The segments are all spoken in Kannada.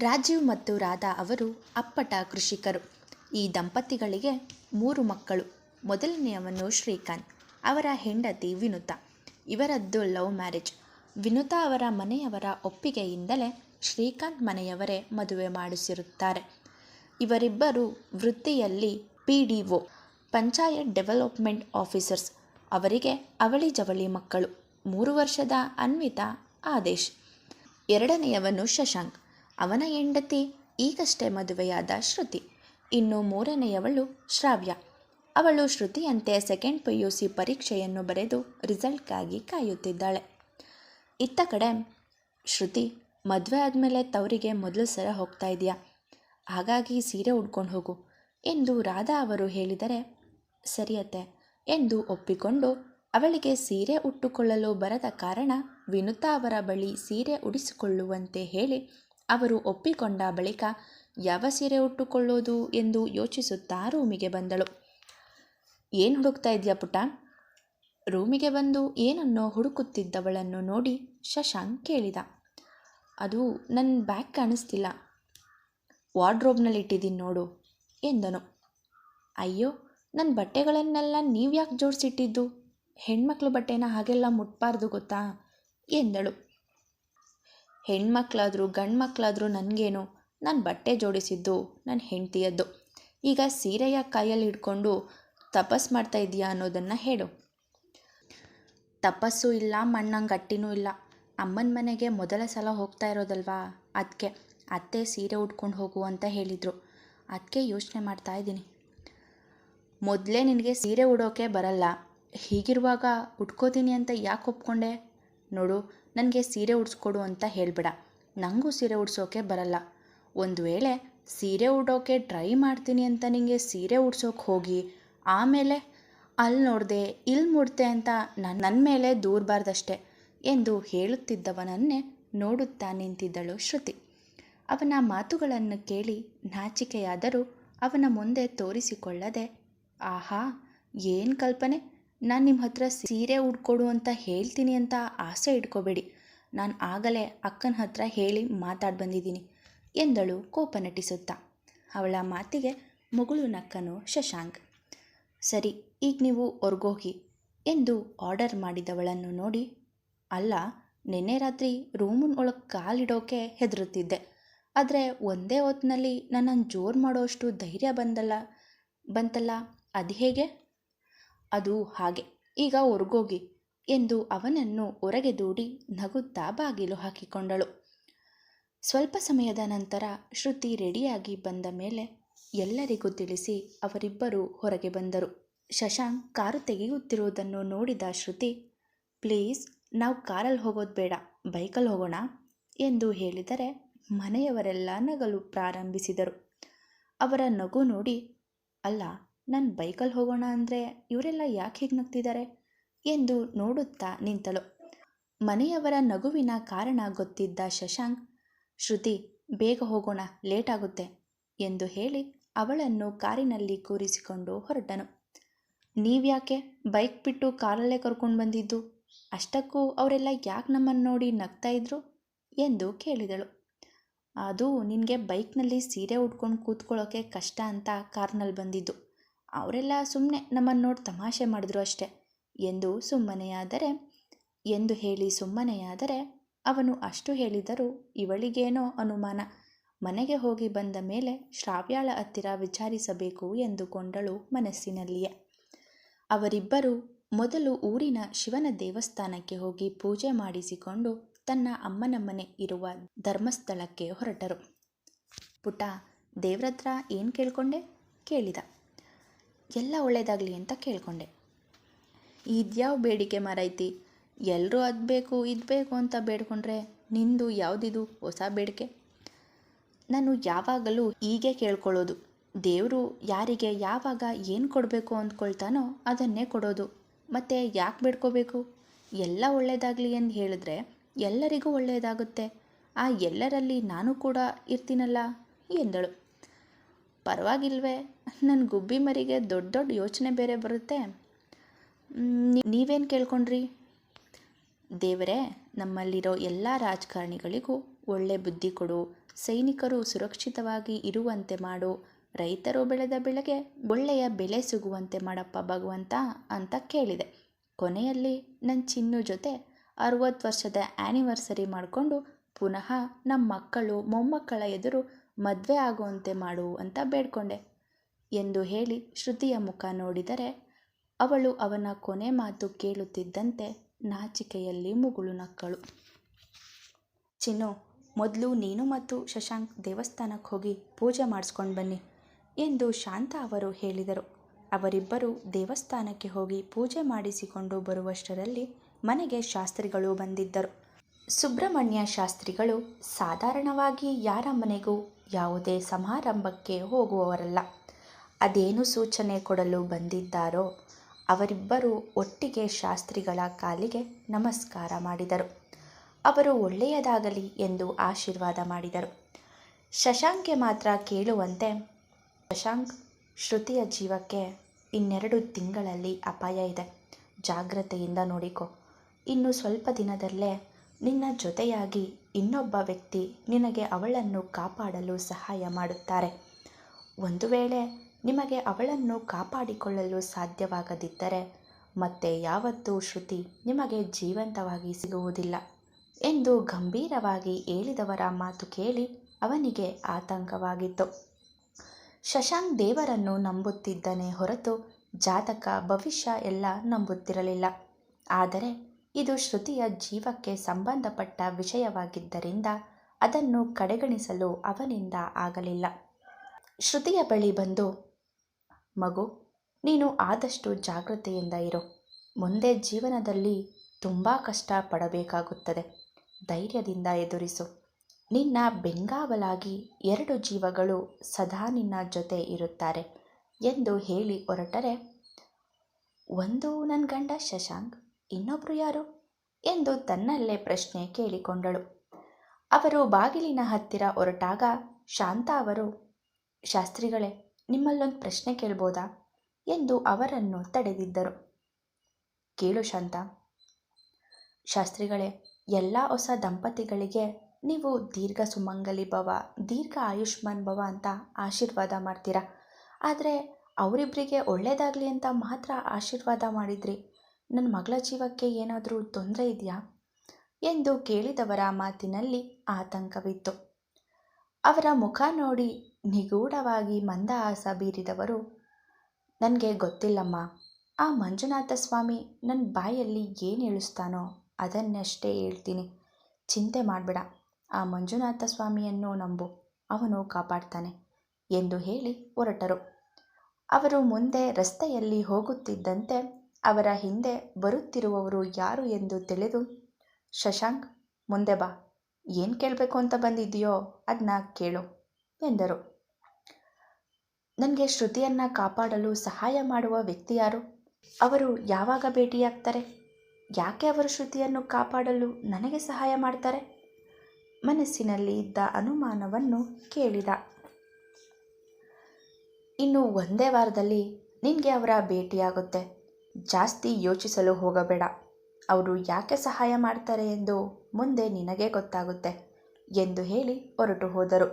ರಾಜೀವ್ ಮತ್ತು ರಾಧಾ ಅವರು ಅಪ್ಪಟ ಕೃಷಿಕರು. ಈ ದಂಪತಿಗಳಿಗೆ ಮೂರು ಮಕ್ಕಳು. ಮೊದಲನೆಯವನು ಶ್ರೀಕಾಂತ್, ಅವರ ಹೆಂಡತಿ ವಿನುತಾ. ಇವರದ್ದು ಲವ್ ಮ್ಯಾರೇಜ್. ವಿನುತಾ ಅವರ ಮನೆಯವರ ಒಪ್ಪಿಗೆಯಿಂದಲೇ ಶ್ರೀಕಾಂತ್ ಮನೆಯವರೇ ಮದುವೆ ಮಾಡಿಸಿರುತ್ತಾರೆ. ಇವರಿಬ್ಬರು ವೃತ್ತಿಯಲ್ಲಿ P D O, panchayat development officers. ಅವರಿಗೆ ಅವಳಿ ಜವಳಿ ಮಕ್ಕಳು. ಮೂರು ವರ್ಷದ ಅನ್ವಿತಾ ಆದೇಶ್. ಎರಡನೆಯವನು ಶಶಾಂಕ್. ಅವನ ಹೆಂಡತಿ, ಈಗಷ್ಟೇ ಮದುವೆಯಾದ ಶ್ರುತಿ. ಇನ್ನು ಮೂರನೆಯವಳು ಶ್ರಾವ್ಯ. ಅವಳು ಶ್ರುತಿಯಂತೆ ಸೆಕೆಂಡ್ ಪಿ ಯು ಸಿ ಪರೀಕ್ಷೆಯನ್ನು ಬರೆದು ರಿಸಲ್ಟ್ಗಾಗಿ ಕಾಯುತ್ತಿದ್ದಾಳೆ. ಇತ್ತ ಕಡೆ ಶ್ರುತಿ, ಮದುವೆ ಆದಮೇಲೆ ತವರಿಗೆ ಮೊದಲು ಸರ ಹೋಗ್ತಾ ಇದೆಯಾ ಹಾಗಾಗಿ ಸೀರೆ ಉಡ್ಕೊಂಡು ಹೋಗು ಎಂದು ರಾಧಾ ಅವರು ಹೇಳಿದರೆ ಸರಿಯತ್ತೆ ಎಂದು ಒಪ್ಪಿಕೊಂಡು ಅವಳಿಗೆ ಸೀರೆ ಉಟ್ಟುಕೊಳ್ಳಲು ಬರದ ಕಾರಣ ವಿನುತಾ ಅವರ ಬಳಿ ಸೀರೆ ಉಡಿಸಿಕೊಳ್ಳುವಂತೆ ಹೇಳಿ ಅವರು ಒಪ್ಪಿಕೊಂಡ ಬಳಿಕ ಯಾವ ಸೀರೆ ಉಟ್ಟುಕೊಳ್ಳೋದು ಎಂದು ಯೋಚಿಸುತ್ತಾ ರೂಮಿಗೆ ಬಂದಳು. ಏನು ಹುಡುಕ್ತಾ ಇದೆಯಾ ಪುಟ ರೂಮಿಗೆ ಬಂದು ಏನನ್ನೋ ಹುಡುಕುತ್ತಿದ್ದವಳನ್ನು ನೋಡಿ ಶಶಾಂಕ್ ಕೇಳಿದ. ಅದು ನನ್ನ ಬ್ಯಾಗ್ ಕಾಣಿಸ್ತಿಲ್ಲ. ವಾರ್ಡ್ರೋಬ್ನಲ್ಲಿ ಇಟ್ಟಿದ್ದೀನಿ ನೋಡು, ಎಂದನು. ಅಯ್ಯೋ ನನ್ನ ಬಟ್ಟೆಗಳನ್ನೆಲ್ಲ ನೀವು ಯಾಕೆ ಜೋಡಿಸಿಟ್ಟಿದ್ದು? ಹೆಣ್ಮಕ್ಳು ಬಟ್ಟೆನ ಹಾಗೆಲ್ಲ ಮುಟ್ಬಾರ್ದು ಗೊತ್ತಾ? ಎಂದಳು. ಹೆಣ್ಮಕ್ಳಾದರೂ ಗಂಡು ಮಕ್ಕಳಾದರೂ ನನಗೇನು? ನಾನು ಬಟ್ಟೆ ಜೋಡಿಸಿದ್ದು ನನ್ನ ಹೆಂಡತಿಯದ್ದು. ಈಗ ಸೀರೆಯ ಕೈಯಲ್ಲಿ ಹಿಡ್ಕೊಂಡು ತಪಸ್ ಮಾಡ್ತಾ ಇದೆಯಾ ಅನ್ನೋದನ್ನು ಹೇಳು. ತಪಸ್ಸು ಇಲ್ಲ, ಮಣ್ಣಂಗೆ ಗಟ್ಟಿನೂ ಇಲ್ಲ. ಅಮ್ಮನ ಮನೆಗೆ ಮೊದಲ ಸಲ ಹೋಗ್ತಾ ಇರೋದಲ್ವಾ? ಅದಕ್ಕೆ ಅತ್ತೆ ಸೀರೆ ಉಟ್ಕೊಂಡು ಹೋಗು ಅಂತ ಹೇಳಿದರು. ಅದಕ್ಕೆ ಯೋಚನೆ ಮಾಡ್ತಾ ಇದ್ದೀನಿ. ಮೊದಲೇ ನಿನಗೆ ಸೀರೆ ಉಡೋಕೆ ಬರಲ್ಲ. ಹೀಗಿರುವಾಗ ಉಟ್ಕೋತೀನಿ ಅಂತ ಯಾಕೆ ಒಪ್ಕೊಂಡೆ? ನೋಡು ನನಗೆ ಸೀರೆ ಉಡಿಸ್ಕೊಡು ಅಂತ ಹೇಳಿಬಿಡ. ನನಗೂ ಸೀರೆ ಉಡ್ಸೋಕೆ ಬರಲ್ಲ. ಒಂದು ವೇಳೆ ಸೀರೆ ಉಡೋಕೆ ಟ್ರೈ ಮಾಡ್ತೀನಿ ಅಂತ ನಿನಗೆ ಸೀರೆ ಉಡ್ಸೋಕೆ ಹೋಗಿ, ಆಮೇಲೆ ಅಲ್ಲಿ ನೋಡಿದೆ, ಇಲ್ಲಿ ಮುಡ್ದೆ ಅಂತ ನನ್ನ ನನ್ನ ಮೇಲೆ ದೂರಬಾರ್ದಷ್ಟೆ ಎಂದು ಹೇಳುತ್ತಿದ್ದವನನ್ನೇ ನೋಡುತ್ತಾ ನಿಂತಿದ್ದಳು ಶ್ರುತಿ. ಅವನ ಮಾತುಗಳನ್ನು ಕೇಳಿ ನಾಚಿಕೆಯಾದರೂ ಅವನ ಮುಂದೆ ತೋರಿಸಿಕೊಳ್ಳದೆ, ಆಹಾ, ಏನು ಕಲ್ಪನೆ? ನಾನು ನಿಮ್ಮ ಹತ್ರ ಸೀರೆ ಉಡ್ಕೊಡು ಅಂತ ಹೇಳ್ತೀನಿ ಅಂತ ಆಸೆ ಇಟ್ಕೋಬೇಡಿ. ನಾನು ಆಗಲೇ ಅಕ್ಕನ ಹತ್ರ ಹೇಳಿ ಮಾತಾಡಿ ಬಂದಿದ್ದೀನಿ, ಎಂದಳು ಕೋಪ ನಟಿಸುತ್ತಾ. ಅವಳ ಮಾತಿಗೆ ಮುಗುಳು ನಕ್ಕನು ಶಶಾಂಕ್. ಸರಿ, ಈಗ ನೀವು ಹೊರ್ಗೋಗಿ, ಎಂದು ಆರ್ಡರ್ ಮಾಡಿದವಳನ್ನು ನೋಡಿ ಅಲ್ಲ, ನಿನ್ನೆ ರಾತ್ರಿ ರೂಮಿನ ಒಳಗೆ ಕಾಲಿಡೋಕೆ ಹೆದರುತ್ತಿದ್ದೆ. ಆದರೆ ಒಂದೇ ಹೊತ್ತಿನಲ್ಲಿ ನನ್ನನ್ನು ಜೋರು ಮಾಡೋಷ್ಟು ಧೈರ್ಯ ಬಂದಲ್ಲ, ಬಂತಲ್ಲ, ಅದು ಹೇಗೆ? ಅದು ಹಾಗೆ. ಈಗ ಹೊರಗೋಗಿ ಎಂದು ಅವನನ್ನು ಹೊರಗೆ ದೂಡಿ ನಗುತ್ತಾ ಬಾಗಿಲು ಹಾಕಿಕೊಂಡಳು. ಸ್ವಲ್ಪ ಸಮಯದ ನಂತರ ಶ್ರುತಿ ರೆಡಿಯಾಗಿ ಬಂದ ಮೇಲೆ ಎಲ್ಲರಿಗೂ ತಿಳಿಸಿ ಅವರಿಬ್ಬರು ಹೊರಗೆ ಬಂದರು. ಶಶಾಂಕ್ ಕಾರು ತೆಗೆಯುತ್ತಿರುವುದನ್ನು ನೋಡಿದ ಶ್ರುತಿ, ಪ್ಲೀಸ್, ನಾವು ಕಾರಲ್ಲಿ ಹೋಗೋದು ಬೇಡ ಬೈಕಲ್ಲಿ ಹೋಗೋಣ ಎಂದು ಹೇಳಿದರೆ ಮನೆಯವರೆಲ್ಲ ನಗಲು ಪ್ರಾರಂಭಿಸಿದರು. ಅವರ ನಗು ನೋಡಿ, ಅಲ್ಲ ನಾನು ಬೈಕಲ್ಲಿ ಹೋಗೋಣ ಅಂದರೆ ಇವರೆಲ್ಲ ಯಾಕೆ ಹೀಗೆ ನಗ್ತಿದ್ದಾರೆ ಎಂದು ನೋಡುತ್ತಾ ನಿಂತಳು. ಮನೆಯವರ ನಗುವಿನ ಕಾರಣ ಗೊತ್ತಿದ್ದ ಶಶಾಂಕ್, ಶ್ರುತಿ, ಬೇಗ ಹೋಗೋಣ, ಲೇಟ್ ಆಗುತ್ತೆ ಎಂದು ಹೇಳಿ ಅವಳನ್ನು ಕಾರಿನಲ್ಲಿ ಕೂರಿಸಿಕೊಂಡು ಹೊರಟನು. ನೀವ್ಯಾಕೆ? ಬೈಕ್ ಬಿಟ್ಟು ಕಾರಲ್ಲೇ ಕರ್ಕೊಂಡು ಬಂದಿದ್ದು? ಅಷ್ಟಕ್ಕೂ ಅವರೆಲ್ಲ ಯಾಕೆ ನಮ್ಮನ್ನು ನೋಡಿ ನಗ್ತಾ ಇದ್ರು? ಎಂದು ಕೇಳಿದಳು. ಅದು ನಿನಗೆ ಬೈಕ್ನಲ್ಲಿ ಸೀರೆ ಉಟ್ಕೊಂಡು ಕೂತ್ಕೊಳ್ಳೋಕೆ ಕಷ್ಟ ಅಂತ ಕಾರ್ನಲ್ಲಿ ಬಂದಿದ್ದು. ಅವರೆಲ್ಲ ಸುಮ್ಮನೆ ನಮ್ಮನ್ನು ನೋಡಿ ತಮಾಷೆ ಮಾಡಿದ್ರು ಅಷ್ಟೆ. ಎಂದು ಸುಮ್ಮನೆಯಾದರೆ, ಎಂದು ಹೇಳಿ ಸುಮ್ಮನೆಯಾದರೆ ಅವನು ಅಷ್ಟು ಹೇಳಿದರೂ ಇವಳಿಗೇನೋ ಅನುಮಾನ. ಮನೆಗೆ ಹೋಗಿ ಬಂದ ಮೇಲೆ ಶ್ರಾವ್ಯಾಳ ಹತ್ತಿರ ವಿಚಾರಿಸಬೇಕು ಎಂದುಕೊಂಡಳು ಮನಸ್ಸಿನಲ್ಲಿಯೇ. ಅವರಿಬ್ಬರು ಮೊದಲು ಊರಿನ ಶಿವನ ದೇವಸ್ಥಾನಕ್ಕೆ ಹೋಗಿ ಪೂಜೆ ಮಾಡಿಸಿಕೊಂಡು ತನ್ನ ಅಮ್ಮನ ಮನೆ ಇರುವ ಧರ್ಮಸ್ಥಳಕ್ಕೆ ಹೊರಟರು. ಪುಟ, ದೇವ್ರತ್ರ ಏನು ಕೇಳಿಕೊಂಡೆ? ಕೇಳಿದ. ಎಲ್ಲ ಒಳ್ಳೆಯದಾಗಲಿ ಅಂತ ಕೇಳಿಕೊಂಡೆ. ಇದ್ಯಾವ ಬೇಡಿಕೆ ಮಾರೈತಿ? ಎಲ್ಲರೂ ಅದು ಬೇಕು, ಇದು ಬೇಕು ಅಂತ ಬೇಡ್ಕೊಂಡ್ರೆ ನಿಂದು ಯಾವುದಿದು ಹೊಸ ಬೇಡಿಕೆ? ನಾನು ಯಾವಾಗಲೂ ಹೀಗೆ ಕೇಳ್ಕೊಳ್ಳೋದು. ದೇವರು ಯಾರಿಗೆ ಯಾವಾಗ ಏನು ಕೊಡಬೇಕು ಅಂದ್ಕೊಳ್ತಾನೋ ಅದನ್ನೇ ಕೊಡೋದು. ಮತ್ತು ಯಾಕೆ ಬೇಡ್ಕೋಬೇಕು? ಎಲ್ಲ ಒಳ್ಳೆಯದಾಗಲಿ ಎಂದು ಹೇಳಿದ್ರೆ ಎಲ್ಲರಿಗೂ ಒಳ್ಳೆಯದಾಗುತ್ತೆ ಆ ಎಲ್ಲರಲ್ಲಿ ನಾನು ಕೂಡ ಇರ್ತೀನಲ್ಲ ಎಂದಳು. ಪರವಾಗಿಲ್ವೇ? ನನ್ನ ಗುಬ್ಬಿ ಮರಿಗೆ ದೊಡ್ಡ ದೊಡ್ಡ ಯೋಚನೆ ಬೇರೆ ಬರುತ್ತೆ. ನೀವೇನು ಕೇಳ್ಕೊಂಡ್ರಿ? ದೇವರೇ, ನಮ್ಮಲ್ಲಿರೋ ಎಲ್ಲ ರಾಜಕಾರಣಿಗಳಿಗೂ ಒಳ್ಳೆ ಬುದ್ಧಿ ಕೊಡು. ಸೈನಿಕರು ಸುರಕ್ಷಿತವಾಗಿ ಇರುವಂತೆ ಮಾಡು. ರೈತರು ಬೆಳೆದ ಬೆಳೆಗೆ ಒಳ್ಳೆಯ ಬೆಲೆ ಸಿಗುವಂತೆ ಮಾಡಪ್ಪ ಭಗವಂತ ಅಂತ ಕೇಳಿದೆ. ಕೊನೆಯಲ್ಲಿ ನನ್ನ ಚಿನ್ನು ಜೊತೆ ಅರುವತ್ತು ವರ್ಷದ ಆ್ಯನಿವರ್ಸರಿ ಮಾಡಿಕೊಂಡು ಪುನಃ ನಮ್ಮ ಮಕ್ಕಳು, ಮೊಮ್ಮಕ್ಕಳ ಎದುರು ಮದುವೆ ಆಗುವಂತೆ ಮಾಡು ಅಂತ ಬೇಡ್ಕೊಂಡೆ. ಎಂದು ಹೇಳಿ ಶ್ರುತಿಯ ಮುಖ ನೋಡಿದರೆ ಅವಳು ಅವನ ಕೊನೆ ಮಾತು ಕೇಳುತ್ತಿದ್ದಂತೆ ನಾಚಿಕೆಯಲ್ಲಿ ಮುಗುಳು ನಕ್ಕಳು. ಚಿನ್ನು, ಮೊದಲು ನೀನು ಮತ್ತು ಶಶಾಂಕ್ ದೇವಸ್ಥಾನಕ್ಕೆ ಹೋಗಿ ಪೂಜೆ ಮಾಡಿಸ್ಕೊಂಡು ಬನ್ನಿ ಎಂದು ಶಾಂತ ಅವರು ಹೇಳಿದರು. ಅವರಿಬ್ಬರು ದೇವಸ್ಥಾನಕ್ಕೆ ಹೋಗಿ ಪೂಜೆ ಮಾಡಿಸಿಕೊಂಡು ಬರುವಷ್ಟರಲ್ಲಿ ಮನೆಗೆ ಶಾಸ್ತ್ರಿಗಳು ಬಂದಿದ್ದರು. ಸುಬ್ರಹ್ಮಣ್ಯ ಶಾಸ್ತ್ರಿಗಳು ಸಾಧಾರಣವಾಗಿ ಯಾರ ಮನೆಗೂ ಯಾವುದೇ ಸಮಾರಂಭಕ್ಕೆ ಹೋಗುವವರಲ್ಲ. ಅದೇನು ಸೂಚನೆ ಕೊಡಲು ಬಂದಿದ್ದಾರೋ ಅವರಿಬ್ಬರು ಒಟ್ಟಿಗೆ ಶಾಸ್ತ್ರಿಗಳ ಕಾಲಿಗೆ ನಮಸ್ಕಾರ ಮಾಡಿದರು. ಅವರು ಒಳ್ಳೆಯದಾಗಲಿ ಎಂದು ಆಶೀರ್ವಾದ ಮಾಡಿದರು. ಶಶಾಂಕ್ಗೆ ಮಾತ್ರ ಕೇಳುವಂತೆ, ಶಶಾಂಕ್, ಶ್ರುತಿಯ ಜೀವಕ್ಕೆ ಇನ್ನೆರಡು ತಿಂಗಳಲ್ಲಿ ಅಪಾಯ ಇದೆ. ಜಾಗ್ರತೆಯಿಂದ ನೋಡಿಕೊ. ಇನ್ನು ಸ್ವಲ್ಪ ದಿನದಲ್ಲೇ ನಿನ್ನ ಜೊತೆಯಾಗಿ ಇನ್ನೊಬ್ಬ ವ್ಯಕ್ತಿ ನಿನಗೆ ಅವಳನ್ನು ಕಾಪಾಡಲು ಸಹಾಯ ಮಾಡುತ್ತಾರೆ. ಒಂದು ವೇಳೆ ನಿಮಗೆ ಅವಳನ್ನು ಕಾಪಾಡಿಕೊಳ್ಳಲು ಸಾಧ್ಯವಾಗದಿದ್ದರೆ ಮತ್ತೆ ಯಾವತ್ತೂ ಶ್ರುತಿ ನಿಮಗೆ ಜೀವಂತವಾಗಿ ಸಿಗುವುದಿಲ್ಲ ಎಂದು ಗಂಭೀರವಾಗಿ ಹೇಳಿದವರ ಮಾತು ಕೇಳಿ ಅವನಿಗೆ ಆತಂಕವಾಗಿತ್ತು. ಶಶಾಂಕ್ ದೇವರನ್ನು ನಂಬುತ್ತಿದ್ದನೇ ಹೊರತು ಜಾತಕ ಭವಿಷ್ಯ ಎಲ್ಲ ನಂಬುತ್ತಿರಲಿಲ್ಲ. ಆದರೆ ಇದು ಶ್ರುತಿಯ ಜೀವಕ್ಕೆ ಸಂಬಂಧಪಟ್ಟ ವಿಷಯವಾಗಿದ್ದರಿಂದ ಅದನ್ನು ಕಡೆಗಣಿಸಲು ಅವನಿಂದ ಆಗಲಿಲ್ಲ. ಶ್ರುತಿಯ ಬಳಿ ಬಂದು, ಮಗು, ನೀನು ಆದಷ್ಟು ಜಾಗೃತೆಯಿಂದ ಇರು. ಮುಂದೆ ಜೀವನದಲ್ಲಿ ತುಂಬ ಕಷ್ಟ ಪಡಬೇಕಾಗುತ್ತದೆ. ಧೈರ್ಯದಿಂದ ಎದುರಿಸು. ನಿನ್ನ ಬೆಂಗಾವಲಾಗಿ ಎರಡು ಜೀವಗಳು ಸದಾ ನಿನ್ನ ಜೊತೆ ಇರುತ್ತಾರೆ ಎಂದು ಹೇಳಿ ಹೊರಟರೆ ಒಂದು ನನ್ನ ಗಂಡ ಶಶಾಂಕ್. ಇನ್ನೊಬ್ಬರು ಯಾರು? ಎಂದು ತನ್ನಲ್ಲೇ ಪ್ರಶ್ನೆ ಕೇಳಿಕೊಂಡಳು. ಅವರು ಬಾಗಿಲಿನ ಹತ್ತಿರ ಹೊರಟಾಗ ಶಾಂತ ಅವರು, ಶಾಸ್ತ್ರಿಗಳೇ, ನಿಮ್ಮಲ್ಲೊಂದು ಪ್ರಶ್ನೆ ಕೇಳ್ಬೋದಾ? ಎಂದು ಅವರನ್ನು ತಡೆದಿದ್ದರು. ಕೇಳು ಶಾಂತ. ಶಾಸ್ತ್ರಿಗಳೇ, ಎಲ್ಲ ಹೊಸ ದಂಪತಿಗಳಿಗೆ ನೀವು ದೀರ್ಘ ಸುಮಂಗಲಿ ಭವ, ದೀರ್ಘ ಆಯುಷ್ಮಾನ್ ಭವ ಅಂತ ಆಶೀರ್ವಾದ ಮಾಡ್ತೀರಾ? ಆದರೆ ಅವರಿಬ್ಬರಿಗೆ ಒಳ್ಳೆಯದಾಗಲಿ ಅಂತ ಮಾತ್ರ ಆಶೀರ್ವಾದ ಮಾಡಿದ್ರಿ. ನನ್ನ ಮಗಳ ಜೀವಕ್ಕೆ ಏನಾದರೂ ತೊಂದರೆ ಇದೆಯಾ? ಎಂದು ಕೇಳಿದವರ ಮಾತಿನಲ್ಲಿ ಆತಂಕವಿತ್ತು. ಅವರ ಮುಖ ನೋಡಿ ನಿಗೂಢವಾಗಿ ಮಂದಹಾಸ ಬೀರಿದವರು, ನನಗೆ ಗೊತ್ತಿಲ್ಲಮ್ಮ. ಆ ಮಂಜುನಾಥ ಸ್ವಾಮಿ ನನ್ನ ಬಾಯಲ್ಲಿ ಏನು ಇಳಿಸ್ತಾನೋ ಅದನ್ನಷ್ಟೇ ಹೇಳ್ತೀನಿ. ಚಿಂತೆ ಮಾಡಬೇಡ. ಆ ಮಂಜುನಾಥ ಸ್ವಾಮಿಯನ್ನು ನಂಬು. ಅವನು ಕಾಪಾಡ್ತಾನೆ ಎಂದು ಹೇಳಿ ಹೊರಟರು. ಅವರು ಮುಂದೆ ರಸ್ತೆಯಲ್ಲಿ ಹೋಗುತ್ತಿದ್ದಂತೆ ಅವರ ಹಿಂದೆ ಬರುತ್ತಿರುವವರು ಯಾರು ಎಂದು ತಿಳಿದು, ಶಶಾಂಕ್, ಮುಂದೆ ಬಾ. ಏನು ಕೇಳಬೇಕು ಅಂತ ಬಂದಿದೆಯೋ ಅದನ್ನ ಕೇಳು ಎಂದರು. ನನಗೆ ಶ್ರುತಿಯನ್ನು ಕಾಪಾಡಲು ಸಹಾಯ ಮಾಡುವ ವ್ಯಕ್ತಿ ಯಾರು? ಅವರು ಯಾವಾಗ ಭೇಟಿಯಾಗ್ತಾರೆ? ಯಾಕೆ ಅವರು ಶ್ರುತಿಯನ್ನು ಕಾಪಾಡಲು ನನಗೆ ಸಹಾಯ ಮಾಡ್ತಾರೆ? ಮನಸ್ಸಿನಲ್ಲಿ ಇದ್ದ ಅನುಮಾನವನ್ನು ಕೇಳಿದ. ಇನ್ನು ಒಂದೇ ವಾರದಲ್ಲಿ ನಿನಗೆ ಅವರ ಭೇಟಿಯಾಗುತ್ತೆ. ಜಾಸ್ತಿ ಯೋಚಿಸಲು ಹೋಗಬೇಡ. ಅವರು ಯಾಕೆ ಸಹಾಯ ಮಾಡ್ತಾರೆ ಎಂದು ಮುಂದೆ ನಿನಗೆ ಗೊತ್ತಾಗುತ್ತೆ ಎಂದು ಹೇಳಿ ಹೊರಟು ಹೋದರು.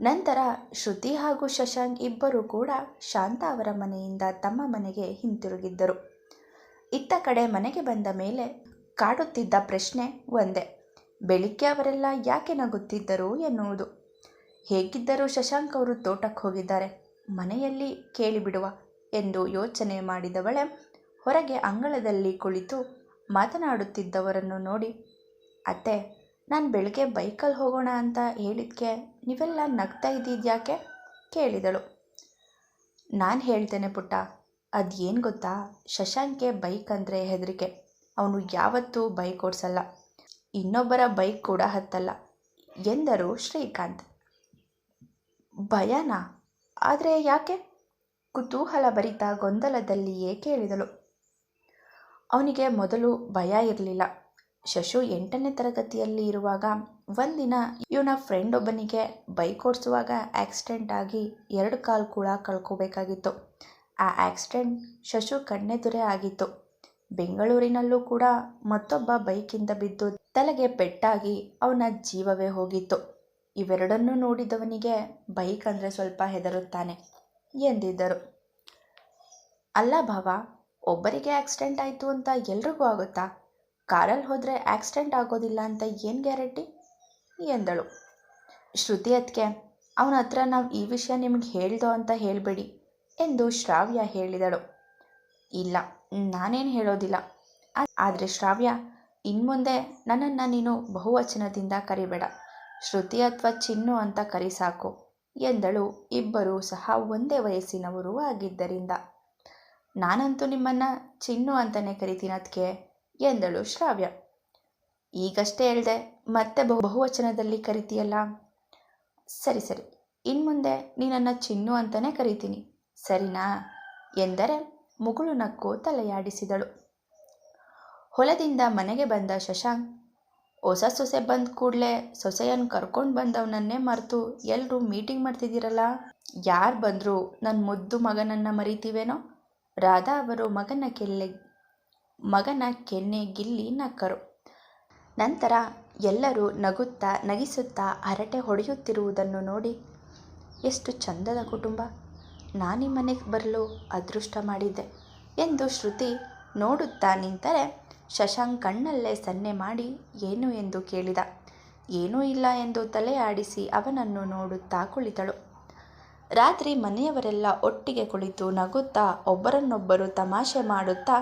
ನಂತರ ಶ್ರುತಿ ಹಾಗೂ ಶಶಾಂಕ್ ಇಬ್ಬರೂ ಕೂಡ ಶಾಂತ ಅವರ ಮನೆಯಿಂದ ತಮ್ಮ ಮನೆಗೆ ಹಿಂತಿರುಗಿದ್ದರು. ಇತ್ತ ಕಡೆ ಮನೆಗೆ ಬಂದ ಮೇಲೆ ಕಾಡುತ್ತಿದ್ದ ಪ್ರಶ್ನೆ ಒಂದೇ, ಬೆಳಿಗ್ಗೆ ಅವರೆಲ್ಲ ಯಾಕೆ ನಗುತ್ತಿದ್ದರು ಎನ್ನುವುದು. ಹೇಗಿದ್ದರೂ ಶಶಾಂಕ್ ಅವರು ತೋಟಕ್ಕೆ ಹೋಗಿದ್ದಾರೆ. ಮನೆಯಲ್ಲಿ ಕೇಳಿಬಿಡುವ ಎಂದು ಯೋಚನೆ ಮಾಡಿದವಳೆ ಹೊರಗೆ ಅಂಗಳದಲ್ಲಿ ಕುಳಿತು ಮಾತನಾಡುತ್ತಿದ್ದವರನ್ನು ನೋಡಿ, ಅತ್ತೆ, ನಾನು ಬೆಳಗ್ಗೆ ಬೈಕಲ್ಲಿ ಹೋಗೋಣ ಅಂತ ಹೇಳಿದ್ಕೆ ನೀವೆಲ್ಲ ನಗ್ತಾ ಇದ್ದಿದ್ಯಾಕೆ? ಕೇಳಿದಳು. ನಾನು ಹೇಳ್ತೇನೆ ಪುಟ್ಟ ಅದೇನು ಗೊತ್ತಾ? ಶಶಾಂಕ್ಗೆ ಬೈಕ್ ಅಂದರೆ ಹೆದರಿಕೆ. ಅವನು ಯಾವತ್ತೂ ಬೈಕ್ ಓಡಿಸಲ್ಲ. ಇನ್ನೊಬ್ಬರ ಬೈಕ್ ಕೂಡ ಹತ್ತಲ್ಲ, ಎಂದರು ಶ್ರೀಕಾಂತ್. ಭಯನಾ? ಆದರೆ ಯಾಕೆ? ಕುತೂಹಲ ಭರಿತ ಗೊಂದಲದಲ್ಲಿಯೇ ಕೇಳಿದಳು. ಅವನಿಗೆ ಮೊದಲು ಭಯ ಇರಲಿಲ್ಲ. ಶಶು ಎಂಟನೇ ತರಗತಿಯಲ್ಲಿ ಇರುವಾಗ ಒಂದಿನ ಇವನ ಫ್ರೆಂಡ್ ಒಬ್ಬನಿಗೆ ಬೈಕ್ ಓಡಿಸುವಾಗ ಆಕ್ಸಿಡೆಂಟ್ ಆಗಿ ಎರಡು ಕಾಲು ಕೂಡ ಕಳ್ಕೋಬೇಕಾಗಿತ್ತು. ಆ ಆಕ್ಸಿಡೆಂಟ್ ಶಶು ಕಣ್ಣೆದುರೇ ಆಗಿತ್ತು. ಬೆಂಗಳೂರಿನಲ್ಲೂ ಕೂಡ ಮತ್ತೊಬ್ಬ ಬೈಕಿಂದ ಬಿದ್ದು ತಲೆಗೆ ಪೆಟ್ಟಾಗಿ ಅವನ ಜೀವವೇ ಹೋಗಿತ್ತು. ಇವೆರಡನ್ನೂ ನೋಡಿದವನಿಗೆ ಬೈಕ್ ಅಂದರೆ ಸ್ವಲ್ಪ ಹೆದರುತ್ತಾನೆ. ಎಂದಿದ್ದರು. ಅಲ್ಲ ಭಾವ, ಒಬ್ಬರಿಗೆ ಆಕ್ಸಿಡೆಂಟ್ ಆಯಿತು ಅಂತ ಎಲ್ರಿಗೂ ಆಗುತ್ತಾ? ಕಾರಲ್ಲಿ ಹೋದರೆ ಆಕ್ಸಿಡೆಂಟ್ ಆಗೋದಿಲ್ಲ ಅಂತ ಏನು ಗ್ಯಾರಂಟಿ? ಎಂದಳು. ಶ್ರುತಿ ಅದಕ್ಕೆ ಅವನ ಹತ್ರ ನಾವು ಈ ವಿಷಯ ನಿಮಗೆ ಹೇಳ್ದೋ ಅಂತ ಹೇಳಬೇಡಿ ಎಂದು ಶ್ರಾವ್ಯ ಹೇಳಿದಳು. ಇಲ್ಲ, ನಾನೇನು ಹೇಳೋದಿಲ್ಲ. ಆದರೆ ಶ್ರಾವ್ಯ, ಇನ್ಮುಂದೆ ನನ್ನನ್ನು ನೀನು ಬಹುವಚನದಿಂದ ಕರಿಬೇಡ. ಶ್ರುತಿ ಅಥವಾ ಚಿನ್ನು ಅಂತ ಕರಿ ಸಾಕು. ಎಂದಳು. ಇಬ್ಬರೂ ಸಹ ಒಂದೇ ವಯಸ್ಸಿನವರು ಆಗಿದ್ದರಿಂದ. ನಾನಂತೂ ನಿಮ್ಮನ್ನು ಚಿನ್ನು ಅಂತಲೇ ಕರಿತೀನಿ ಅದಕ್ಕೆ ಎಂದಳು ಶ್ರಾವ್ಯ. ಈಗಷ್ಟೇ ಹೇಳ್ದೆ, ಮತ್ತೆ ಬಹು, ಬಹುವಚನದಲ್ಲಿ ಕರಿತೀಯಲ್ಲ? ಸರಿ ಸರಿ. ಇನ್ಮುಂದೆ ನೀನನ್ನು ಚಿನ್ನು ಅಂತಲೇ ಕರಿತೀನಿ. ಸರಿನಾ? ಎಂದರೆ ಮುಗುಳು ನಕ್ಕು ತಲೆಯಾಡಿಸಿದಳು. ಹೊಲದಿಂದ ಮನೆಗೆ ಬಂದ ಶಶಾಂಕ್ ಹೊಸ ಸೊಸೆ ಬಂದ ಕೂಡಲೇ ಸೊಸೆಯನ್ನು ಕರ್ಕೊಂಡು ಬಂದವನನ್ನೇ ಮರೆತು ಎಲ್ಲರೂ ಮೀಟಿಂಗ್ ಮಾಡ್ತಿದ್ದೀರಲ್ಲ? ಯಾರು ಬಂದರೂ? ನನ್ನ ಮುದ್ದು ಮಗನನ್ನು ಮರಿತೀವೇನೋ? ರಾಧಾ ಅವರು ಮಗನ ಕೆಲ್ಲೆ ಮಗನ ಕೆನ್ನೆ ಗಿಲ್ಲಿ ನಕ್ಕರು. ನಂತರ ಎಲ್ಲರೂ ನಗುತ್ತಾ ನಗಿಸುತ್ತಾ ಹರಟೆ ಹೊಡೆಯುತ್ತಿರುವುದನ್ನು ನೋಡಿ, ಎಷ್ಟು ಚಂದದ ಕುಟುಂಬ. ನಾನೀ ಮನೆಗೆ ಬರಲು ಅದೃಷ್ಟ ಮಾಡಿದ್ದೆ ಎಂದು ಶ್ರುತಿ ನೋಡುತ್ತಾ ನಿಂತರೆ ಶಶಾಂಕ್ ಕಣ್ಣಲ್ಲೇ ಸನ್ನೆ ಮಾಡಿ ಏನು ಎಂದು ಕೇಳಿದ. ಏನೂ ಇಲ್ಲ ಎಂದು ತಲೆ ಆಡಿಸಿ ಅವನನ್ನು ನೋಡುತ್ತಾ ಕುಳಿತಳು. ರಾತ್ರಿ ಮನೆಯವರೆಲ್ಲ ಒಟ್ಟಿಗೆ ಕುಳಿತು ನಗುತ್ತಾ ಒಬ್ಬರನ್ನೊಬ್ಬರು ತಮಾಷೆ ಮಾಡುತ್ತಾ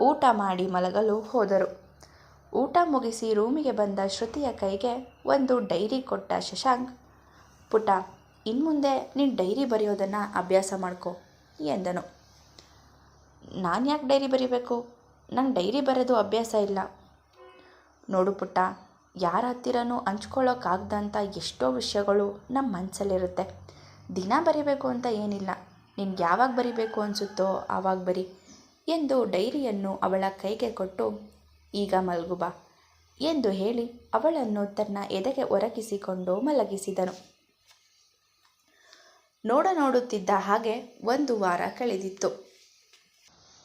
ಊಟ ಮಾಡಿ ಮಲಗಲು ಹೋದರು. ಊಟ ಮುಗಿಸಿ ರೂಮಿಗೆ ಬಂದ ಶ್ರುತಿಯ ಕೈಗೆ ಒಂದು ಡೈರಿ ಕೊಟ್ಟ ಶಶಾಂಕ್, ಪುಟ, ಇನ್ಮುಂದೆ ನೀನು ಡೈರಿ ಬರೆಯೋದನ್ನು ಅಭ್ಯಾಸ ಮಾಡ್ಕೋ, ಎಂದನು. ನಾನು ಯಾಕೆ ಡೈರಿ ಬರಿಬೇಕು? ನಂಗೆ ಡೈರಿ ಬರೆದು ಅಭ್ಯಾಸ ಇಲ್ಲ. ನೋಡು ಪುಟ್ಟ, ಯಾರ ಹತ್ತಿರನೂ ಹಂಚ್ಕೊಳ್ಳೋಕ್ಕಾಗ್ದಂಥ ಎಷ್ಟೋ ವಿಷಯಗಳು ನಮ್ಮ ಮನಸ್ಸಲ್ಲಿರುತ್ತೆ ದಿನ ಬರಿಬೇಕು ಅಂತ ಏನಿಲ್ಲ. ನಿನ್ಗೆ ಯಾವಾಗ ಬರಿಬೇಕು ಅನಿಸುತ್ತೋ ಆವಾಗ ಬರಿ ಎಂದು ಡೈರಿಯನ್ನು ಅವಳ ಕೈಗೆ ಕೊಟ್ಟು, ಈಗ ಮಲಗು ಬಾ ಎಂದು ಹೇಳಿ ಅವಳನ್ನು ತನ್ನ ಎದೆಗೆ ಒರಗಿಸಿಕೊಂಡು ಮಲಗಿಸಿದನು. ನೋಡ ನೋಡುತ್ತಿದ್ದ ಹಾಗೆ ಒಂದು ವಾರ ಕಳೆದಿತ್ತು.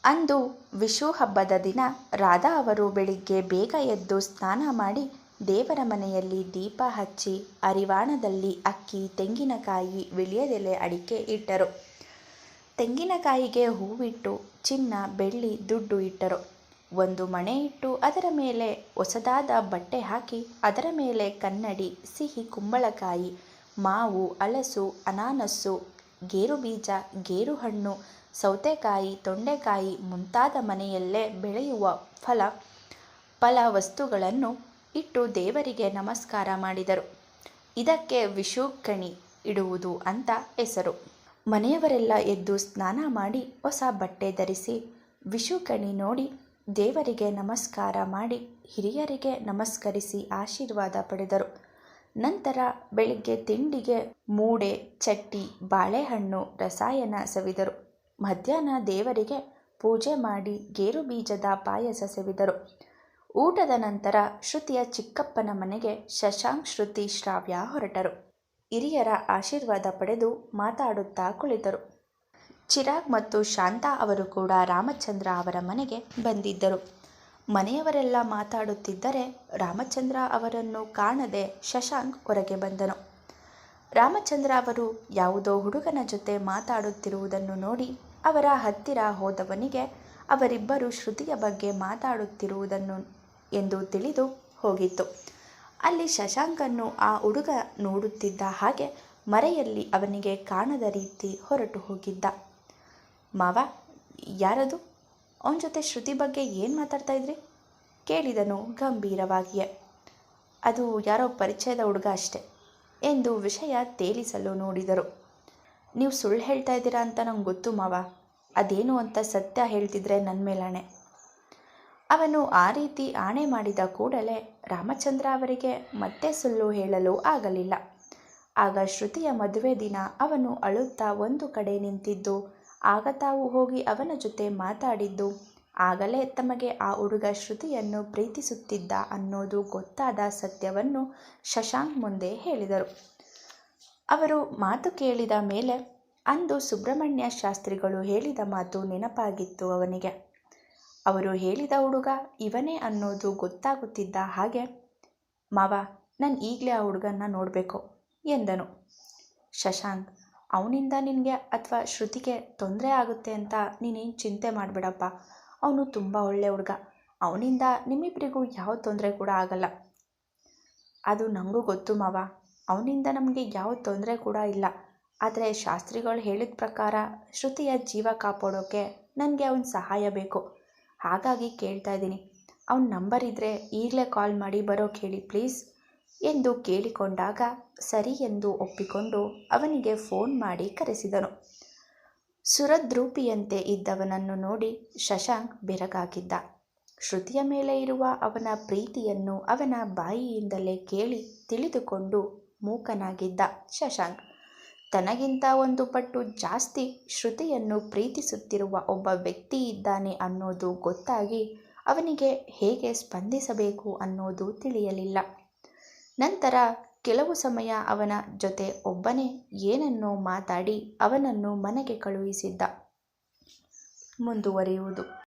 ಅಂದು ವಿಷು ಹಬ್ಬದ ದಿನ ರಾಧಾ ಅವರು ಬೆಳಿಗ್ಗೆ ಬೇಗ ಎದ್ದು ಸ್ನಾನ ಮಾಡಿ ದೇವರ ಮನೆಯಲ್ಲಿ ದೀಪ ಹಚ್ಚಿ ಅರಿವಾಣದಲ್ಲಿ ಅಕ್ಕಿ, ತೆಂಗಿನಕಾಯಿ, ವಿಳಿಯದೆಲೆ ಅಡಿಕೆ ಇಟ್ಟರು. ತೆಂಗಿನಕಾಯಿಗೆ ಹೂವಿಟ್ಟು, ಚಿನ್ನ, ಬೆಳ್ಳಿ, ದುಡ್ಡು ಇಟ್ಟರು. ಒಂದು ಮಣೆ ಇಟ್ಟು ಅದರ ಮೇಲೆ ಹೊಸದಾದ ಬಟ್ಟೆ ಹಾಕಿ ಅದರ ಮೇಲೆ ಕನ್ನಡಿ, ಸಿಹಿ, ಕುಂಬಳಕಾಯಿ, ಮಾವು ಹಲಸು ಅನಾನಸ್ಸು ಗೇರು ಗೇರುಹಣ್ಣು ಸೌತೆಕಾಯಿ, ತೊಂಡೆಕಾಯಿ ಮುಂತಾದ ಮನೆಯಲ್ಲೇ ಬೆಳೆಯುವ ಫಲ ಫಲ ವಸ್ತುಗಳನ್ನು ಇಟ್ಟು ದೇವರಿಗೆ ನಮಸ್ಕಾರ ಮಾಡಿದರು. ಇದಕ್ಕೆ ವಿಷುಕಣಿ ಇಡುವುದು ಅಂತ ಹೆಸರು. ಮನೆಯವರೆಲ್ಲ ಎದ್ದು ಸ್ನಾನ ಮಾಡಿ ಹೊಸ ಬಟ್ಟೆ ಧರಿಸಿ ವಿಷುಕಣಿ ನೋಡಿ ದೇವರಿಗೆ ನಮಸ್ಕಾರ ಮಾಡಿ ಹಿರಿಯರಿಗೆ ನಮಸ್ಕರಿಸಿ ಆಶೀರ್ವಾದ ಪಡೆದರು. ನಂತರ ಬೆಳಿಗ್ಗೆ ತಿಂಡಿಗೆ ಮೂಡೆ, ಚಟ್ಟಿ, ಬಾಳೆಹಣ್ಣು, ರಸಾಯನ ಸವಿದರು. ಮಧ್ಯಾಹ್ನ ದೇವರಿಗೆ ಪೂಜೆ ಮಾಡಿ ಗೇರು ಬೀಜದ ಪಾಯಸ ಸವಿದರು. ಊಟದ ನಂತರ ಶ್ರುತಿಯ ಚಿಕ್ಕಪ್ಪನ ಮನೆಗೆ ಶಶಾಂಕ್ ಶ್ರುತಿ ಶ್ರಾವ್ಯ ಹೊರಟರು. ಹಿರಿಯರ ಆಶೀರ್ವಾದ ಪಡೆದು ಮಾತಾಡುತ್ತಾ ಕುಳಿತರು. ಚಿರಾಗ್ ಮತ್ತು ಶಾಂತಾ ಅವರು ಕೂಡ ರಾಮಚಂದ್ರ ಅವರ ಮನೆಗೆ ಬಂದಿದ್ದರು. ಮನೆಯವರೆಲ್ಲ ಮಾತಾಡುತ್ತಿದ್ದರೆ ರಾಮಚಂದ್ರ ಅವರನ್ನು ಕಾಣದೆ ಶಶಾಂಕ್ ಹೊರಗೆ ಬಂದನು. ರಾಮಚಂದ್ರ ಅವರು ಯಾವುದೋ ಹುಡುಗನ ಜೊತೆ ಮಾತಾಡುತ್ತಿರುವುದನ್ನು ನೋಡಿ ಅವರ ಹತ್ತಿರ ಹೋದವನಿಗೆ ಅವರಿಬ್ಬರು ಶ್ರುತಿಯ ಬಗ್ಗೆ ಮಾತಾಡುತ್ತಿರುವುದನ್ನು ಎಂದು ತಿಳಿದು ಹೋಗಿತ್ತು. ಅಲ್ಲಿ ಶಶಾಂಕನ್ನು ಆ ಹುಡುಗ ನೋಡುತ್ತಿದ್ದ ಹಾಗೆ ಮರೆಯಲ್ಲಿ ಅವನಿಗೆ ಕಾಣದ ರೀತಿ ಹೊರಟು ಹೋಗಿದ್ದ. ಮಾವ, ಯಾರದು? ಅವನ ಜೊತೆ ಶ್ರುತಿ ಬಗ್ಗೆ ಏನು ಮಾತಾಡ್ತಾ ಇದ್ರಿ? ಕೇಳಿದನು ಗಂಭೀರವಾಗಿಯೇ. ಅದು ಯಾರೋ ಪರಿಚಯದ ಹುಡುಗ ಅಷ್ಟೆ ಎಂದು ವಿಷಯ ತೇಲಿಸಲು ನೋಡಿದರು. ನೀವು ಸುಳ್ಳು ಹೇಳ್ತಾ ಇದ್ದೀರಾ ಅಂತ ನಂಗೆ ಗೊತ್ತು, ಮಾವ. ಅದೇನು ಅಂತ ಸತ್ಯ ಹೇಳ್ತಿದ್ರೆ ನನ್ನ ಮೇಲಾಣೆ. ಅವನು ಆ ರೀತಿ ಆಣೆ ಮಾಡಿದ ಕೂಡಲೇ ರಾಮಚಂದ್ರ ಅವರಿಗೆ ಮತ್ತೆ ಸುಳ್ಳು ಹೇಳಲು ಆಗಲಿಲ್ಲ. ಆಗ ಶ್ರುತಿಯ ಮದುವೆ ದಿನ ಅವನು ಅಳುತ್ತಾ ಒಂದು ಕಡೆ ನಿಂತಿದ್ದು, ಆಗ ತಾವು ಹೋಗಿ ಅವನ ಜೊತೆ ಮಾತಾಡಿದ್ದು. ಆಗಲೇ ತಮಗೆ ಆ ಹುಡುಗ ಶ್ರುತಿಯನ್ನು ಪ್ರೀತಿಸುತ್ತಿದ್ದ ಅನ್ನೋದು ಗೊತ್ತಾದ ಸತ್ಯವನ್ನು ಶಶಾಂಕ್ ಮುಂದೆ ಹೇಳಿದರು. ಅವರು ಮಾತು ಕೇಳಿದ ಮೇಲೆ ಅಂದು ಸುಬ್ರಹ್ಮಣ್ಯ ಶಾಸ್ತ್ರಿಗಳು ಹೇಳಿದ ಮಾತು ನೆನಪಾಗಿತ್ತು ಅವನಿಗೆ. ಅವರು ಹೇಳಿದ ಹುಡುಗ ಇವನೇ ಅನ್ನೋದು ಗೊತ್ತಾಗುತ್ತಿದ್ದ ಹಾಗೆ, ಮಾವ, ನಾನು ಈಗಲೇ ಆ ಹುಡುಗನ್ನ ನೋಡಬೇಕು ಎಂದನು. ಶಶಾಂಕ್, ಅವನಿಂದ ನಿನಗೆ ಅಥವಾ ಶ್ರುತಿಗೆ ತೊಂದರೆ ಆಗುತ್ತೆ ಅಂತ ನೀನೇನು ಚಿಂತೆ ಮಾಡಬೇಡಪ್ಪ. ಅವನು ತುಂಬ ಒಳ್ಳೆ ಹುಡುಗ. ಅವನಿಂದ ನಿಮ್ಮಿಬ್ಬರಿಗೂ ಯಾವ ತೊಂದರೆ ಕೂಡ ಆಗಲ್ಲ. ಅದು ನನಗೂ ಗೊತ್ತು ಮಾವ. ಅವನಿಂದ ನಮಗೆ ಯಾವ ತೊಂದರೆ ಕೂಡ ಇಲ್ಲ. ಆದರೆ ಶಾಸ್ತ್ರಿಗಳು ಹೇಳಿದ ಪ್ರಕಾರ ಶ್ರುತಿಯ ಜೀವ ಕಾಪಾಡೋಕ್ಕೆ ನನಗೆ ಅವನ ಸಹಾಯ ಬೇಕು. ಹಾಗಾಗಿ ಕೇಳ್ತಾ ಇದ್ದೀನಿ. ಅವನ ನಂಬರ್ ಇದ್ದರೆ ಈಗಲೇ ಕಾಲ್ ಮಾಡಿ ಬರೋಕೆ ಹೇಳಿ ಪ್ಲೀಸ್. ಎಂದು ಕೇಳಿಕೊಂಡಾಗ ಸರಿ ಎಂದು ಒಪ್ಪಿಕೊಂಡು ಅವನಿಗೆ ಫೋನ್ ಮಾಡಿ ಕರೆಸಿದನು. ಸುರದ್ರೂಪಿಯಂತೆ ಇದ್ದವನನ್ನು ನೋಡಿ ಶಶಾಂಕ್ ಬೆರಗಾಗಿದ್ದ. ಶ್ರುತಿಯ ಮೇಲೆ ಇರುವ ಅವನ ಪ್ರೀತಿಯನ್ನು ಅವನ ಬಾಯಿಯಿಂದಲೇ ಕೇಳಿ ತಿಳಿದುಕೊಂಡು ಮೂಕನಾಗಿದ್ದ ಶಶಾಂಕ್. ತನಗಿಂತ ಒಂದು ಪಟ್ಟು ಜಾಸ್ತಿ ಶ್ರುತಿಯನ್ನು ಪ್ರೀತಿಸುತ್ತಿರುವ ಒಬ್ಬ ವ್ಯಕ್ತಿ ಇದ್ದಾನೆ ಅನ್ನೋದು ಗೊತ್ತಾಗಿ ಅವನಿಗೆ ಹೇಗೆ ಸ್ಪಂದಿಸಬೇಕು ಅನ್ನೋದು ತಿಳಿಯಲಿಲ್ಲ. ನಂತರ ಕೆಲವು ಸಮಯ ಅವನ ಜೊತೆ ಒಬ್ಬನೇ ಏನನ್ನೋ ಮಾತಾಡಿ ಅವನನ್ನು ಮನೆಗೆ ಕಳುಹಿಸಿದ್ದ. ಮುಂದುವರಿಯುವುದು.